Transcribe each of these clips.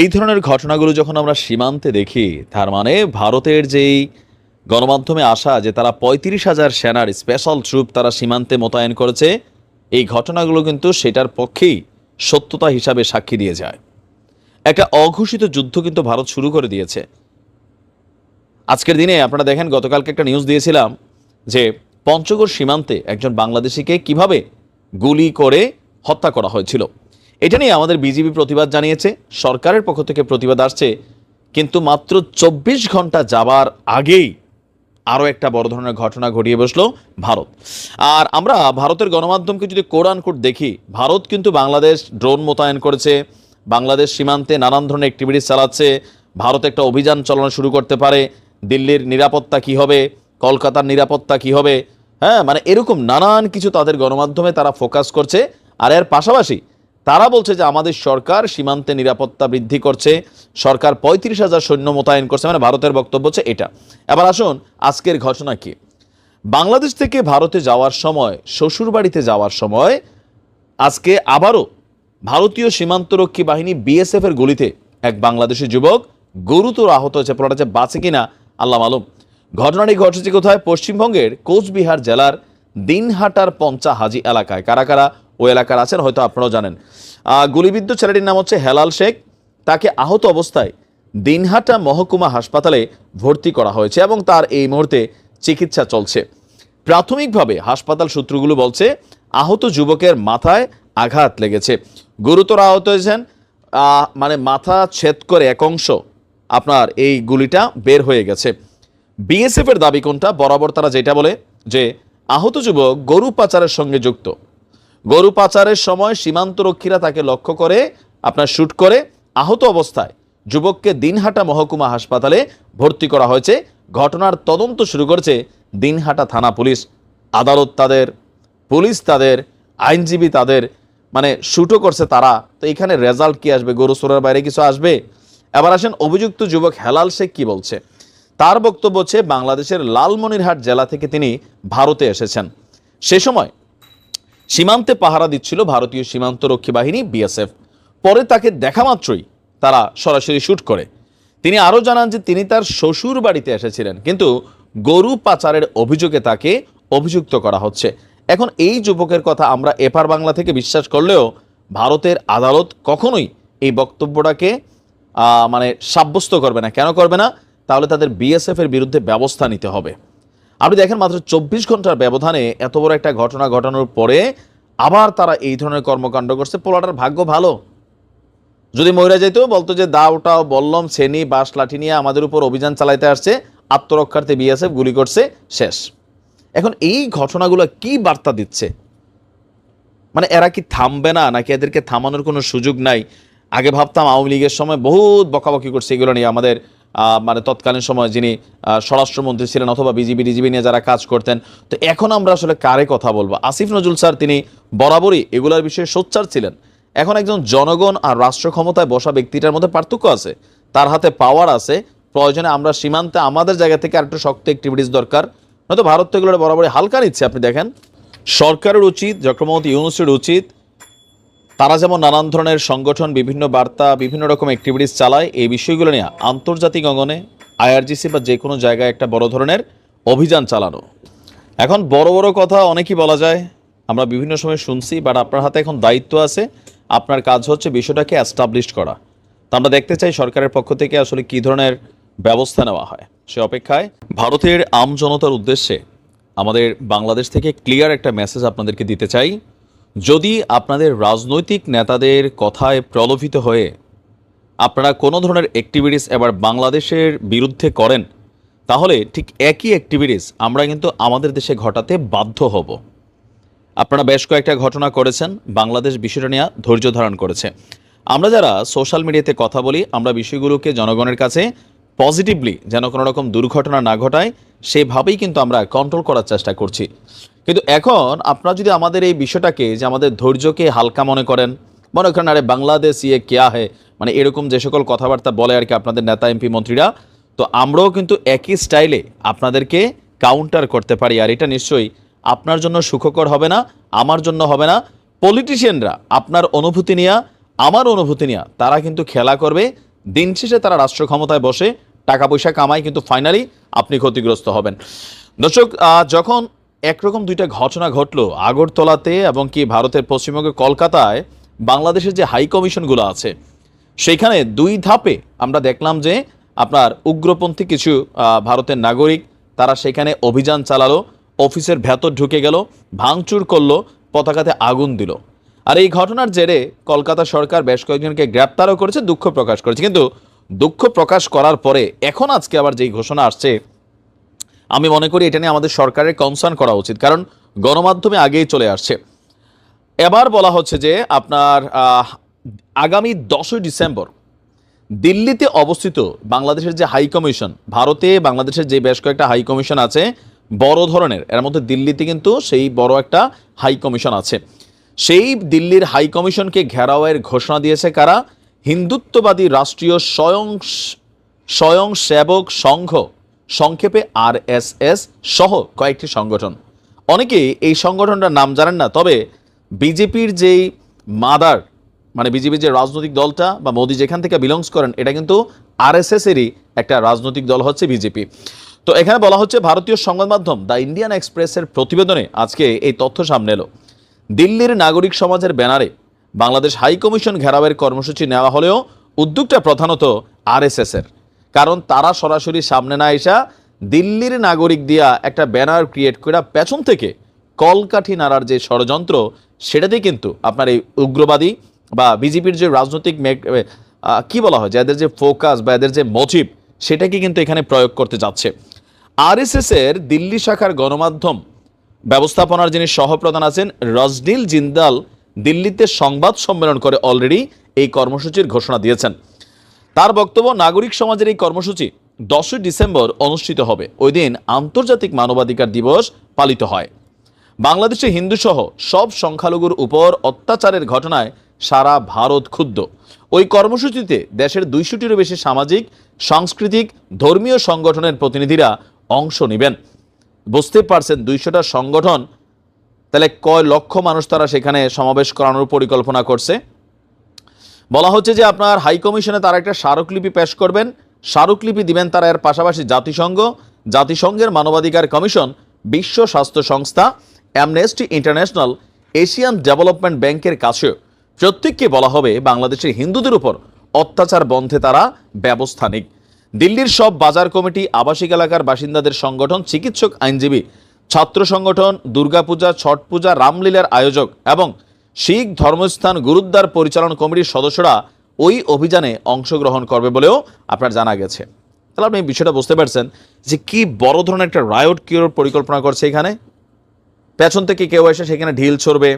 এই ধরনের ঘটনাগুলো যখন আমরা সীমান্তে দেখি, তার মানে ভারতের যেই গণমাধ্যমে আসা যে তারা পঁয়ত্রিশ হাজার সেনার স্পেশাল ট্রুপ তারা সীমান্তে মোতায়েন করেছে, এই ঘটনাগুলো কিন্তু সেটার পক্ষেই সত্যতা হিসাবে সাক্ষী দিয়ে যায়। একটা অঘোষিত যুদ্ধ কিন্তু ভারত শুরু করে দিয়েছে। আজকের দিনে আপনারা দেখেন, গতকালকে একটা নিউজ দিয়েছিলাম যে পঞ্চগড় সীমান্তে একজন বাংলাদেশিকে কীভাবে গুলি করে হত্যা করা হয়েছিল। এটা নিয়ে আমাদের বিজিবি প্রতিবাদ জানিয়েছে, সরকারের পক্ষ থেকে প্রতিবাদ আসছে, কিন্তু মাত্র চব্বিশ ঘণ্টা যাবার আগেই আরও একটা বড় ধরনের ঘটনা ঘটিয়ে বসল ভারত। আর আমরা ভারতের গণমাধ্যমকে যদি কোরআন কোট দেখি, ভারত কিন্তু বাংলাদেশ ড্রোন মোতায়েন করেছে, বাংলাদেশ সীমান্তে নানান ধরনের অ্যাক্টিভিটিস চালাচ্ছে, ভারত একটা অভিযান চালানো শুরু করতে পারে, দিল্লির নিরাপত্তা কি হবে, কলকাতার নিরাপত্তা কি হবে হ্যাঁ মানে এরকম নানান কিছু তাদের গণমাধ্যমে তারা ফোকাস করছে, আর এর পাশাপাশি তারা বলছে যে আমাদের সরকার সীমান্তে নিরাপত্তা বৃদ্ধি করছে, সরকার পঁয়ত্রিশ হাজার সৈন্য মোতায়েন করছে মানে ভারতের বক্তব্য হচ্ছে এটা। এবার আসুন, আজকের ঘটনা কি? বাংলাদেশ থেকে ভারতে যাওয়ার সময়, শ্বশুরবাড়িতে যাওয়ার সময়, আজকে আবারও ভারতীয় সীমান্তরক্ষী বাহিনী বিএসএফ এর গুলিতে এক বাংলাদেশি যুবক গুরুতর আহত হয়েছে। পড়াটা যে বাঁচে কিনা, আল্লাহ মালুম। ঘটনাটি ঘটেছে কোথায়? পশ্চিমবঙ্গের কোচবিহার জেলার দিনহাটার পঞ্চা হাজি এলাকায়। কারা কারা? ওই এলাকার আছেন, হয়তো আপনারাও জানেন। গুলিবিদ্ধ ছেলেটির নাম হচ্ছে হেলাল শেখ। তাকে আহত অবস্থায় দিনহাটা মহকুমা হাসপাতালে ভর্তি করা হয়েছে এবং তার এই মুহূর্তে চিকিৎসা চলছে। প্রাথমিকভাবে হাসপাতাল সূত্রগুলো বলছে, আহত যুবকের মাথায় আঘাত লেগেছে। গুরুতর আহত হয়েছেন মানে মাথা ছেদ করে এক অংশ। আপনার এই গুলিটা বের হয়ে গেছে। বিএসএফের দাবি কোনটা? বরাবর তারা যেটা বলে যে, আহত যুবক গরু পাচারের সঙ্গে যুক্ত। গরু পাচারের সময় সীমান্তরক্ষীরা তাকে লক্ষ্য করে, আপনার শ্যুট করে, আহত অবস্থায় যুবককে দিনহাটা মহকুমা হাসপাতালে ভর্তি করা হয়েছে। ঘটনার তদন্ত শুরু করেছে দিনহাটা থানা পুলিশ। আদালত তাদের, পুলিশ তাদের, আইনজীবী তাদের মানে শুটও করছে তারা। তো এখানে রেজাল্ট কি আসবে? গরু চোরার বাইরে কিছু আসবে? এবার আসেন অভিযুক্ত যুবক হেলাল শেখ কি বলছে? তার বক্তব্য হচ্ছে, বাংলাদেশের লালমনিরহাট জেলা থেকে তিনি ভারতে এসেছেন। সে সময় সীমান্তে পাহারা দিচ্ছিল ভারতীয় সীমান্তরক্ষী বাহিনী, বিএসএফ। পরে তাকে দেখা মাত্রই তারা সরাসরি শ্যুট করে। তিনি আরও জানান যে তিনি তার শ্বশুর বাড়িতে এসেছিলেন, কিন্তু গরু পাচারের অভিযোগে তাকে অভিযুক্ত করা হচ্ছে। এখন এই যুবকের কথা আমরা এপার বাংলা থেকে বিশ্বাস করলেও ভারতের আদালত কখনোই এই বক্তব্যটাকে মানে সাব্যস্ত করবে না। কেন করবে না? তাহলে তাদের বিএসএফ এর বিরুদ্ধে ব্যবস্থা নিতে হবে। আপনি দেখেন মাত্র চব্বিশ ঘণ্টার ব্যবধানে এত বড় একটা ঘটনা ঘটানোর পরে আবার তারা এই ধরনের কর্মকাণ্ড করছে। পোলাটার ভাগ্য ভালো। যদি মহিলা যেত, বলতো যে দাওটাও বললম শ্রেণি বাস লাঠি নিয়ে আমাদের উপর অভিযান চালাইতে আসছে। আত্মরক্ষার্থে বিএসএফ গুলি করছে, শেষ। এখন এই ঘটনাগুলো কি বার্তা দিচ্ছে? মানে এরা কি থামবে না, নাকি এদেরকে থামানোর কোনো সুযোগ নাই? আগে ভাবতাম আওয়ামী লীগের সময় বহুত বকাবকি করছে এগুলো নিয়ে আমাদের মানে তৎকালীন সময় যিনি স্বরাষ্ট্রমন্ত্রী ছিলেন অথবা বিজিবি ডিজিবি নিয়ে যারা কাজ করতেন, তো এখন আমরা আসলে কারে কথা বলব? আসিফ নজরুল স্যার, তিনি বরাবরই এগুলোর বিষয়ে সোচ্চার ছিলেন। এখন একজন জনগণ আর রাষ্ট্র ক্ষমতায় বসা ব্যক্তিটার মধ্যে পার্থক্য আছে। তার হাতে পাওয়ার আছে। প্রয়োজনে আমরা সীমান্তে আমাদের জায়গা থেকে আরেকটু শক্ত অ্যাক্টিভিটিস দরকার। নয়তো ভারত তো এগুলোর বরাবরই হালকা নিচ্ছে, আপনি দেখেন। সরকারের উচিত মোহাম্মদ ইউনুসের উচিত তারা যেমন নানান ধরনের সংগঠন, বিভিন্ন বার্তা, বিভিন্ন রকম অ্যাক্টিভিটিস চালায়, এই বিষয়গুলো নিয়ে আন্তর্জাতিক অঙ্গনে আইআরজিসি বা যে কোনো জায়গায় একটা বড় ধরনের অভিযান চালানো। এখন বড় বড় কথা অনেকই বলা যায়, আমরা বিভিন্ন সময় শুনছি বাট আপনার হাতে এখন দায়িত্ব আছে, আপনার কাজ হচ্ছে বিষয়টাকে অ্যাস্টাবলিশ করা। তা আমরা দেখতে চাই সরকারের পক্ষ থেকে আসলে কী ধরনের ব্যবস্থা নেওয়া হয়। সে অপেক্ষায় ভারতের আম জনতার উদ্দেশ্যে আমাদের বাংলাদেশ থেকে ক্লিয়ার একটা মেসেজ আপনাদেরকে দিতে চাই। যদি আপনাদের রাজনৈতিক নেতাদের কথায় প্রলোভিত হয়ে আপনারা কোনো ধরনের অ্যাক্টিভিটিস এবার বাংলাদেশের বিরুদ্ধে করেন, তাহলে ঠিক একই অ্যাক্টিভিটিস আমরা কিন্তু আমাদের দেশে ঘটাতে বাধ্য হব। আপনারা বেশ কয়েকটা ঘটনা করেছেন, বাংলাদেশ বিষয়টা নিয়ে ধৈর্য ধারণ করেছে। আমরা যারা সোশ্যাল মিডিয়াতে কথা বলি, আমরা বিষয়গুলোকে জনগণের কাছে পজিটিভলি যেন কোনো রকম দুর্ঘটনা না ঘটায়, সেভাবেই কিন্তু আমরা কন্ট্রোল করার চেষ্টা করছি। কিন্তু এখন আপনারা যদি আমাদের এই বিষয়টাকে যে আমাদের ধৈর্যকে হালকা মনে করেন মনে করেন, আরে বাংলাদেশ ইয়ে কেয়া হে মানে এরকম যে সকল কথাবার্তা বলে আর কি আপনাদের নেতা, এমপি, মন্ত্রীরা, তো আমরাও কিন্তু একই স্টাইলে আপনাদেরকে কাউন্টার করতে পারি। আর এটা নিশ্চয়ই আপনার জন্য সুখকর হবে না, আমার জন্য হবে না। পলিটিশিয়ানরা আপনার অনুভূতি নিয়ে, আমার অনুভূতি নিয়ে, তারা কিন্তু খেলা করবে। দিন শেষে তারা রাষ্ট্র ক্ষমতায় বসে টাকা পয়সা কামায়, কিন্তু ফাইনালি আপনি ক্ষতিগ্রস্ত হবেন। দর্শক যখন একরকম দুইটা ঘটনা ঘটলো আগরতলাতে এবং কি ভারতের পশ্চিমবঙ্গের কলকাতায় বাংলাদেশের যে হাই কমিশনগুলো আছে, সেইখানে দুই ধাপে আমরা দেখলাম যে আপনার উগ্রপন্থী কিছু ভারতের নাগরিক তারা সেখানে অভিযান চালালো, অফিসের ভেতর ঢুকে গেল, ভাঙচুর করল, পতাকাতে আগুন দিল। আর এই ঘটনার জেরে কলকাতা সরকার বেশ কয়েকজনকে গ্রেপ্তারও করেছে, দুঃখ প্রকাশ করেছে। কিন্তু দুঃখ প্রকাশ করার পরে এখন আজকে আবার যেই ঘোষণা আসছে আমি মনে করি এটা নিয়ে আমাদের সরকারের কনসার্ন করা উচিত, কারণ গণমাধ্যমে আগেই চলে আসছে। এবার বলা হচ্ছে যে আপনার আগামী দশই ডিসেম্বর দিল্লিতে অবস্থিত বাংলাদেশের যে হাই কমিশন, ভারতে বাংলাদেশের যে বেশ কয়েকটা হাই কমিশন আছে, বড় ধরনের, এর মধ্যে দিল্লিতে কিন্তু সেই বড় একটা হাই কমিশন আছে। সেই দিল্লির হাই কমিশনকে ঘেরাওয়ের ঘোষণা দিয়েছে কারা? হিন্দুত্ববাদী রাষ্ট্রীয় স্বয়ং স্বয়ং সেবক সংঘ সংক্ষেপে আর এস এস সহ কয়েকটি সংগঠন। অনেকেই এই সংগঠনটার নাম জানেন না, তবে বিজেপির যেই মাদার মানে বিজেপির যে রাজনৈতিক দলটা বা মোদী যেখান থেকে বিলংস করেন, এটা কিন্তু আরএসএস এরই একটা রাজনৈতিক দল হচ্ছে বিজেপি। তো এখানে বলা হচ্ছে ভারতীয় সংবাদ মাধ্যম দ্য ইন্ডিয়ান এক্সপ্রেসের প্রতিবেদনে আজকে এই তথ্য সামনে এলো। দিল্লির নাগরিক সমাজের ব্যানারে বাংলাদেশ হাই কমিশন ঘেরাওয়ের কর্মসূচি নেওয়া হলেও উদ্যোগটা প্রধানত আরএসএস এর কারণ তারা সরাসরি সামনে না এসা দিল্লির নাগরিক দিয়া একটা ব্যানার ক্রিয়েট করে পেছন থেকে কলকাঠি নাড়ার যে ষড়যন্ত্র, সেটাতেই কিন্তু আপনার এই উগ্রবাদী বা বিজেপির যে রাজনৈতিক কি বলা হয়, যে এদের যে ফোকাস বা এদের যে মোটিভ সেটাকে কিন্তু এখানে প্রয়োগ করতে যাচ্ছে। আরএসএস এর দিল্লি শাখার গণমাধ্যম ব্যবস্থাপনার যিনি সহপ্রধান আছেন, রজনীল জিন্দাল দিল্লিতে সংবাদ সম্মেলন করে অলরেডি এই কর্মসূচির ঘোষণা দিয়েছেন। তার বক্তব্য নাগরিক সমাজের এই কর্মসূচি দশই ডিসেম্বর অনুষ্ঠিত হবে। ওই দিন আন্তর্জাতিক মানবাধিকার দিবস পালিত হয়। বাংলাদেশে হিন্দুসহ সব সংখ্যালঘুর উপর অত্যাচারের ঘটনায় সারা ভারত ক্ষুব্ধ। ওই কর্মসূচিতে দেশের দুইশোটিরও বেশি সামাজিক, সাংস্কৃতিক, ধর্মীয় সংগঠনের প্রতিনিধিরা অংশ নেবেন। বুঝতে পারছেন দুইশোটা সংগঠন, তাহলে কয় লক্ষ মানুষ তারা সেখানে সমাবেশ করানোর পরিকল্পনা করছে? বলা হচ্ছে যে আপনার হাই কমিশনে তারা একটা স্মারকলিপি পেশ করবেন। স্মারকলিপি দিবেন তারা এর পাশাপাশি জাতিসংঘ। জাতিসংঘের মানবাধিকার কমিশন, বিশ্ব স্বাস্থ্য সংস্থা অ্যামনেস্টি ইন্টারন্যাশনাল এশিয়ান ডেভেলপমেন্ট ব্যাংকের কাছেও প্রত্যেককে বলা হবে বাংলাদেশের হিন্দুদের উপর অত্যাচার বন্ধে তারা ব্যবস্থা নিক দিল্লির সব বাজার কমিটি, আবাসিক এলাকার বাসিন্দাদের সংগঠন, চিকিৎসক, আইনজীবী, ছাত্র সংগঠন, দুর্গাপূজা, ছট পূজা, রামলীলার আয়োজক এবং শিখ ধর্মস্থান গুরুদ্বার পরিচালনা কমিটির সদস্যরা ওই অভিযানে অংশগ্রহণ করবে বলেও আপনার জানা গেছে। তাহলে আপনি বিষয়টা বুঝতে পারছেন যে কি বড় ধরনের একটা রায়ট কিউর পরিকল্পনা করছে এখানে। পেছন থেকে কেউ এসে সেখানে ঢিল ছড়বে,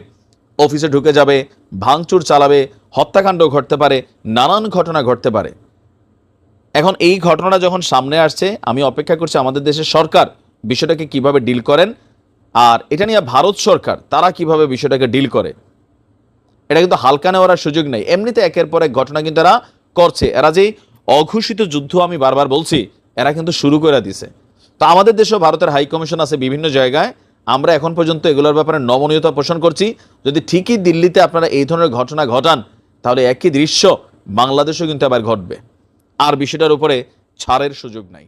অফিসে ঢুকে যাবে, ভাঙচুর চালাবে, হত্যাকাণ্ড ঘটতে পারে, নানান ঘটনা ঘটতে পারে। এখন এই ঘটনাটা যখন সামনে আসছে, আমি অপেক্ষা করছি আমাদের দেশের সরকার বিষয়টাকে কীভাবে ডিল করেন। আর এটা নিয়ে ভারত সরকার, তারা কীভাবে বিষয়টাকে ডিল করে? এটা কিন্তু হালকা নেওয়ার সুযোগ নেই। এমনিতে একের পর এক ঘটনা কিন্তু এরা করছে। এরা যে অঘোষিত যুদ্ধ আমি বারবার বলছি, এরা কিন্তু শুরু করে দিছে। তো আমাদের দেশেও ভারতের হাই কমিশন আছে বিভিন্ন জায়গায়। আমরা এখন পর্যন্ত এগুলোর ব্যাপারে নমনীয়তা পোষণ করছি। যদি ঠিকই দিল্লিতে আপনারা এই ধরনের ঘটনা ঘটান, তাহলে একই দৃশ্য বাংলাদেশেও কিন্তু আবার ঘটবে। আর বিষয়টার উপরে ছাড়ের সুযোগ নাই।